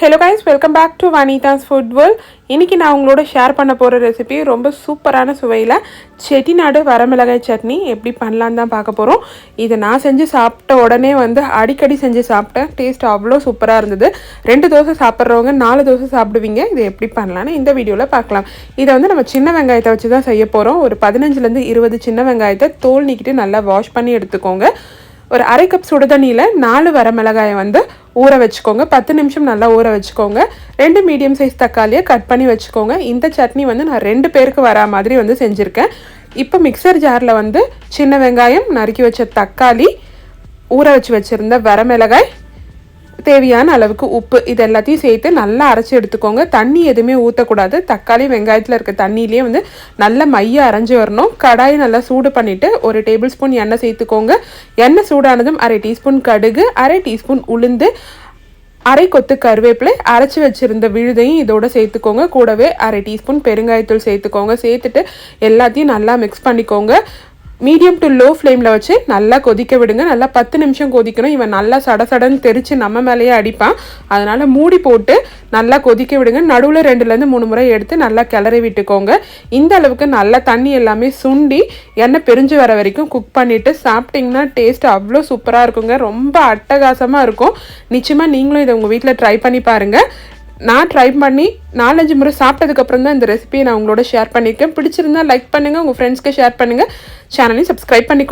Hello guys welcome back to Vanitha's food world இன்றைக்கி நான் உங்களோட ஷேர் பண்ண போகிற ரெசிபி ரொம்ப சூப்பரான சுவையில் செட்டிநாடு வரமிளகாய் சட்னி எப்படி பண்ணலான்னு தான் பார்க்க போகிறோம் இதை நான் செஞ்சு சாப்பிட்ட உடனே வந்து அடிக்கடி செஞ்சு சாப்பிட்டேன் டேஸ்ட் அவ்வளோ சூப்பராக இருந்தது. ரெண்டு தோசை சாப்பிட்றவங்க நாலு தோசை சாப்பிடுவீங்க. இதை எப்படி பண்ணலான்னு இந்த வீடியோவில் பார்க்கலாம். இதை வந்து நம்ம சின்ன வெங்காயத்தை வச்சு தான் செய்ய போகிறோம் ஒரு பதினஞ்சுலேருந்து இருபது சின்ன வெங்காயத்தை தோல் நீக்கிட்டு நல்லா வாஷ் பண்ணி எடுத்துக்கோங்க. ஒரு அரை கப் சுடுதண்ணியில் நாலு வரமிளகாயை வந்து ஊற வச்சுக்கோங்க. பத்து நிமிஷம் நல்லா ஊற வச்சுக்கோங்க. ரெண்டு மீடியம் சைஸ் தக்காளியை கட் பண்ணி வச்சுக்கோங்க. இந்த சட்னி வந்து நான் ரெண்டு பேருக்கு வரா மாதிரி வந்து செஞ்சுருக்கேன். இப்போ மிக்சர் ஜாரில் வந்து சின்ன வெங்காயம் நறுக்கி வச்ச தக்காளி ஊற வச்சு வச்சுருந்த வரமிளகாய் தேவையான அளவுக்கு உப்பு இது எல்லாத்தையும் சேர்த்து நல்லா அரைச்சி எடுத்துக்கோங்க. தண்ணி எதுவுமே ஊற்றக்கூடாது தக்காளி வெங்காயத்தில் இருக்க தண்ணியிலே வந்து நல்ல மைய அரைஞ்சி வரணும். கடாயை நல்லா சூடு பண்ணிவிட்டு ஒரு டேபிள் ஸ்பூன் எண்ணெய் சேர்த்துக்கோங்க. எண்ணெய் சூடானதும் அரை டீஸ்பூன் கடுகு அரை டீஸ்பூன் உளுந்து அரை கொத்து கருவேப்பிலை அரைச்சி வச்சுருந்த விழுதையும் இதோட சேர்த்துக்கோங்க. கூடவே அரை டீஸ்பூன் பெருங்காயத்தூள் சேர்த்துக்கோங்க. சேர்த்துட்டு எல்லாத்தையும் நல்லா மிக்ஸ் பண்ணிக்கோங்க. மீடியம் டு லோ ஃப்ளேமில் வச்சு நல்லா கொதிக்க விடுங்க. நல்லா பத்து நிமிஷம் கொதிக்கணும். இவன் நல்லா சட சடன்னு தெரித்து நம்ம மேலேயே அடிப்பான். அதனால் மூடி போட்டு நல்லா கொதிக்க விடுங்க. நடுவில் ரெண்டுலேருந்து மூணு முறை எடுத்து நல்லா கிளறி விட்டுக்கோங்க. இந்த அளவுக்கு நல்லா தண்ணி எல்லாமே சுண்டி எண்ணெய் பிரிஞ்சு வர வரைக்கும் குக் பண்ணிவிட்டு சாப்பிட்டிங்கன்னா டேஸ்ட் அவ்வளோ சூப்பராக இருக்குங்க. ரொம்ப அட்டகாசமாக இருக்கும். நிச்சயமாக நீங்களும் இதை உங்கள் வீட்டில் ட்ரை பண்ணி பாருங்கள் நான் ட்ரை பண்ணி நாலஞ்சு முறை சாப்பிட்டதுக்கப்புறம் தான் இந்த ரெசிபியை நான் உங்களோட ஷேர் பண்ணியிருக்கேன். பிடிச்சிருந்தா லைக் பண்ணுங்கள் உங்கள் ஃப்ரெண்ட்ஸ்க்கு ஷேர் பண்ணுங்கள் சேனலையும் சப்ஸ்கிரைப் பண்ணிக்கோ.